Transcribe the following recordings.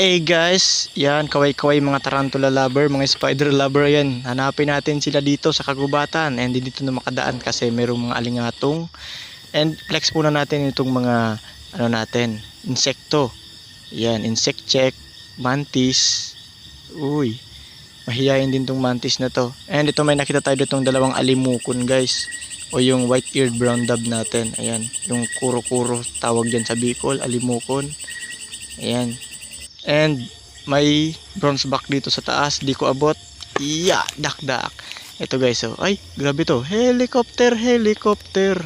Hey guys, yan kaway-kaway mga tarantula lover, mga spider lover yan. Hanapin natin sila dito sa kagubatan and dito na makadaan kasi merong mga alingatong. And flex muna natin itong mga ano natin, insekto. Yan, insect check, mantis. Uy, mahihayin din tong mantis na to. And ito may nakita tayo ditong dalawang alimukon guys. O yung white-eared brown dove natin. Ayan, yung kuro-kuro tawag dyan sa Bicol, alimukon. Ayan, And may bronze back dito sa taas, di ko abot. Iya, dakdak. Ito guys, oh. Ay, grabe to. Helicopter, helicopter.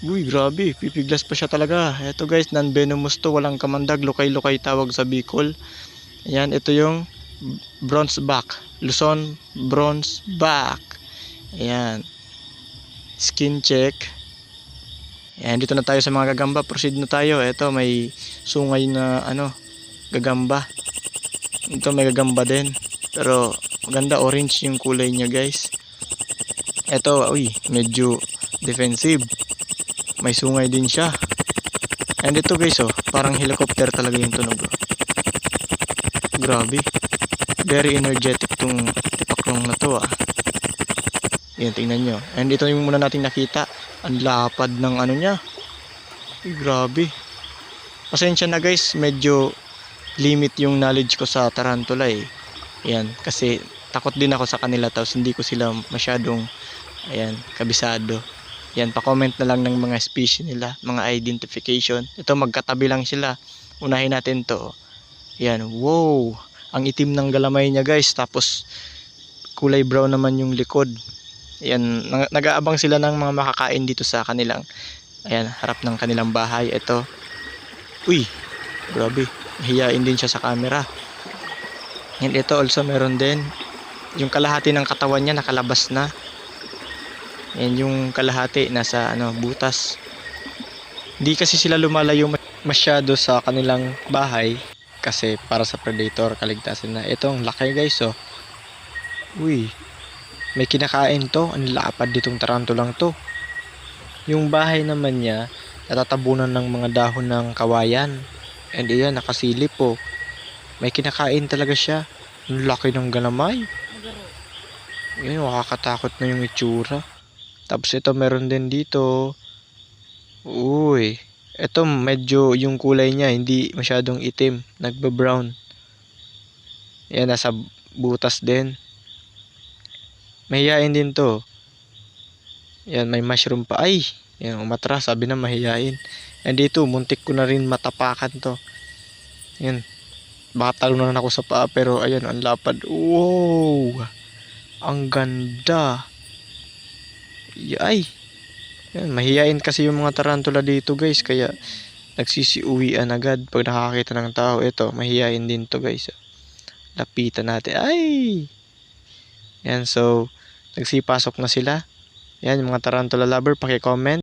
Uy, grabe. Pipiglas pa siya talaga. Ito guys, non-venomous to. Walang kamandag. Lukay-lukay tawag sa Bicol. Ayan, ito yung bronze back. Luzon bronze back. Ayan. Skin check. Ayan, dito na tayo sa mga gagamba. Proceed na tayo. Ito, may sungay na ano, gagamba. Ito may gagamba din. Pero maganda orange yung kulay niya guys. Ito, uy, medyo defensive. May sungay din siya. And ito guys, oh, parang helicopter talaga yung tunog. oh. Grabe. Very energetic tong tipaklong na to ah. Yan, tingnan nyo. And ito yung muna natin nakita. Ang lapad ng ano niya. Uy, grabe. Pasensya na guys, medyo limit yung knowledge ko sa tarantula eh. Ayan, kasi takot din ako sa kanila tapos hindi ko sila masyadong ayan, kabisado. Yan, pa-comment na lang ng mga species nila, mga identification. Ito magkatabi lang sila. Unahin natin 'to. Yan, wow. Ang itim ng galamay niya, guys. Tapos kulay brown naman yung likod. Yan, nag- nag-aabang sila ng mga makakain dito sa kanilang ayan, harap ng kanilang bahay. Ito. Uy, grabe hiyain din siya sa camera. And ito also meron din. Yung kalahati ng katawan niya nakalabas na. And yung kalahati nasa ano butas. Hindi kasi sila lumalayo ma- masyado sa kanilang bahay kasi para sa predator kaligtasan na. Itong laki guys oh. Uy may kinakain to. Ang lapad ditong tarantulang to. Yung bahay naman niya natatabunan ng mga dahon ng kawayan And iyan, nakasilip po. May kinakain talaga siya. Ang laki ng galamay. Yan, makakatakot na yung itsura. Tapos ito, meron din dito. Uy. Ito, medyo yung kulay niya, hindi masyadong itim. Nagba-brown. Yan, nasa butas din. Mahihain din to. Yan, may mushroom pa. Ay! Yan, umatras. Sabi na mahihain. And dito, muntik ko na rin matapakan to. Yan. Baka talunan ako sa paa pero ayan, ang lapad. Wow! Ang ganda. Ay! Yan, mahihain kasi yung mga tarantula dito guys. Kaya nagsisiuwian agad pag nakakita ng tao. Ito, mahihain din to guys. Lapitan natin. Ay! Yan, so, nagsipasok na sila. Yan, yung mga tarantula lover, paki-comment.